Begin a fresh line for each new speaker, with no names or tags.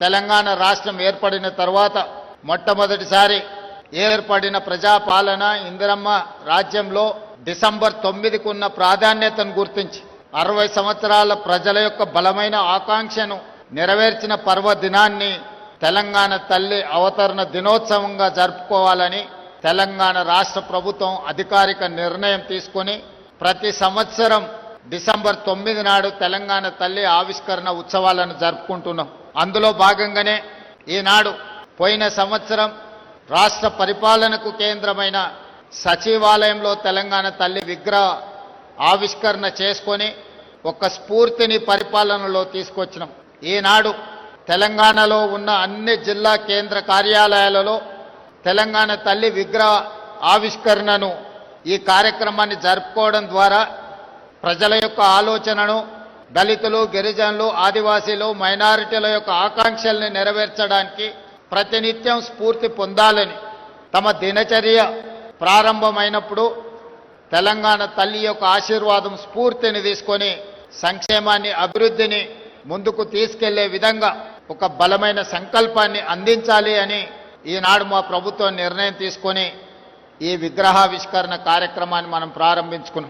తెలంగాణ రాష్ట్రం ఏర్పడిన తర్వాత మొట్టమొదటిసారి ఏర్పడిన ప్రజాపాలన ఇందిరమ్మ రాజ్యంలో డిసెంబర్ తొమ్మిదికి ఉన్న ప్రాధాన్యతను గుర్తించి అరవై సంవత్సరాల ప్రజల యొక్క బలమైన ఆకాంక్షను నెరవేర్చిన పర్వదినాన్ని తెలంగాణ తల్లి అవతరణ దినోత్సవంగా జరుపుకోవాలని తెలంగాణ రాష్ట్ర ప్రభుత్వం అధికారిక నిర్ణయం తీసుకొని ప్రతి సంవత్సరం డిసెంబర్ తొమ్మిది నాడు తెలంగాణ తల్లి ఆవిష్కరణ ఉత్సవాలను జరుపుకుంటున్నాం. అందులో భాగంగానే ఈనాడు పోయిన సంవత్సరం రాష్ట్ర పరిపాలనకు కేంద్రమైన సచివాలయంలో తెలంగాణ తల్లి విగ్రహ ఆవిష్కరణ చేసుకొని ఒక స్ఫూర్తిని పరిపాలనలో తీసుకొచ్చినాం. ఈనాడు తెలంగాణలో ఉన్న అన్ని జిల్లా కేంద్ర కార్యాలయాలలో తెలంగాణ తల్లి విగ్రహ ఆవిష్కరణను ఈ కార్యక్రమాన్ని జరుపుకోవడం ద్వారా ప్రజల యొక్క ఆలోచనను దళితులు గిరిజనులు ఆదివాసీలు మైనారిటీల యొక్క ఆకాంక్షల్ని నెరవేర్చడానికి ప్రతినిత్యం స్ఫూర్తి పొందాలని తమ దినచర్య ప్రారంభమైనప్పుడు తెలంగాణ తల్లి యొక్క ఆశీర్వాదం స్ఫూర్తిని తీసుకొని సంక్షేమాన్ని అభివృద్ధిని ముందుకు తీసుకెళ్ళే విధంగా ఒక బలమైన సంకల్పాన్ని అందించాలి అని ఈనాడు మా ప్రభుత్వం నిర్ణయం తీసుకొని ఈ విగ్రహావిష్కరణ కార్యక్రమాన్ని మనం ప్రారంభించుకున్నాం.